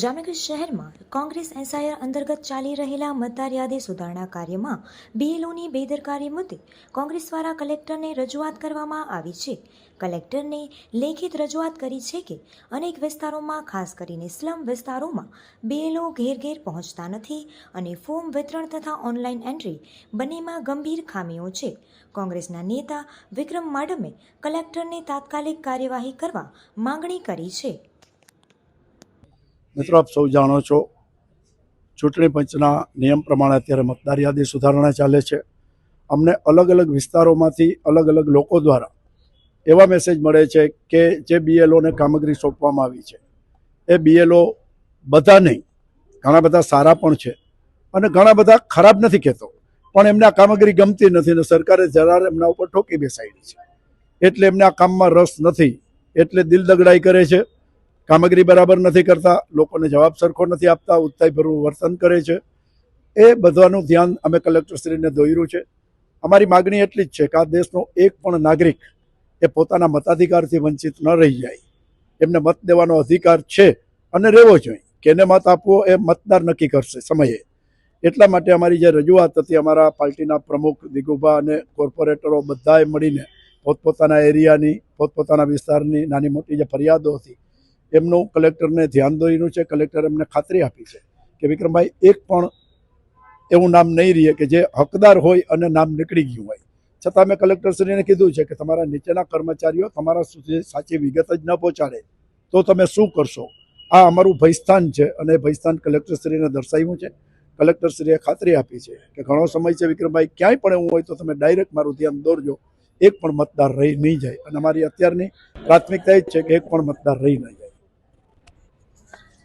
જામનગર શહેરમાં કોંગ્રેસ એસઆઈઆર અંતર્ગત ચાલી રહેલા મતદાર યાદી સુધારણા કાર્યમાં બીએલઓની બેદરકારી મુદ્દે કોંગ્રેસ દ્વારા કલેક્ટરને રજૂઆત કરવામાં આવી છે. કલેક્ટરને લેખિત રજૂઆત કરી છે કે અનેક વિસ્તારોમાં, ખાસ કરીને સ્લમ વિસ્તારોમાં બીએલઓ ઘેર ઘેર પહોંચતા નથી અને ફોર્મ વિતરણ તથા ઓનલાઈન એન્ટ્રી બંનેમાં ગંભીર ખામીઓ છે. કોંગ્રેસના નેતા વિક્રમ માડમે કલેક્ટરને તાત્કાલિક કાર્યવાહી કરવા માંગણી કરી છે. મિત્રો, આપ સૌ જાણો છો, ચૂંટણી પંચના નિયમ પ્રમાણે અત્યારે મતદાર યાદી સુધારણા ચાલે છે. અમને અલગ અલગ વિસ્તારોમાંથી અલગ અલગ લોકો દ્વારા એવા મેસેજ મળે છે કે જે બીએલઓને કામગીરી સોંપવામાં આવી છે. એ બીએલઓ બધા નહીં, ઘણા બધા સારા પણ છે અને ઘણા બધા ખરાબ નથી કહેતો, પણ એમને આ કામગીરી ગમતી નથી ને સરકારે જરા એમના ઉપર ઠોકી બેસાડી છે. એટલે એમને આ કામમાં રસ નથી, એટલે દિલ દગડાઈ કરે છે. કામગીરી બરાબર નથી કરતા, લોકોને જવાબ સરખો નથી આપતા ઉત્સાહીભર્યું વર્તન કરે છે. એ બધાનું ધ્યાન અમે કલેક્ટરશ્રીને દોર્યું છે. અમારી માગણી એટલી જ છે કે આ દેશનો એક પણ નાગરિક એ પોતાના મતાધિકારથી વંચિત ન રહી જાય. એમને મત દેવાનો અધિકાર છે અને રહેવો જોઈએ. કેને મત આપવો એ મતદાર નક્કી કરશે સમયે. એટલા માટે અમારી જે રજૂઆત હતી અમારા પાર્ટીના પ્રમુખ દિગુભા અને કોર્પોરેટરો બધાએ મળીને પોતપોતાના એરિયાની, પોતપોતાના વિસ્તારની નાની મોટી જે ફરિયાદો હતી એમનું કલેક્ટરને ધ્યાન દોર્યું છે, કલેક્ટરે એમને ખાતરી આપી છે કે વિક્રમભાઈ, એક પણ એવું નામ નહીં રહે કે જે હકદાર હોય અને નામ નીકળી ગયું હોય. છતાં મેં કલેક્ટરશ્રીને કીધું છે કે તમારા નીચેના કર્મચારીઓ તમારા સુધી સાચી વિગત જ ન પહોંચાડે, તો તમે શું કરશો? આ અમારું ભયસ્થાન છે અને ભયસ્થાન કલેક્ટરશ્રીને દર્શાવ્યું છે. કલેક્ટરશ્રીએ ખાતરી આપી છે કે ઘણો સમય છે વિક્રમભાઈ, ક્યાંય પણ એવું હોય તો તમે ડાયરેક્ટ મારું ધ્યાન દોરજો. એક પણ મતદાર રહી નહીં જાય અને અમારી અત્યારની પ્રાથમિકતા એ જ છે કે એક પણ મતદાર રહી નહીં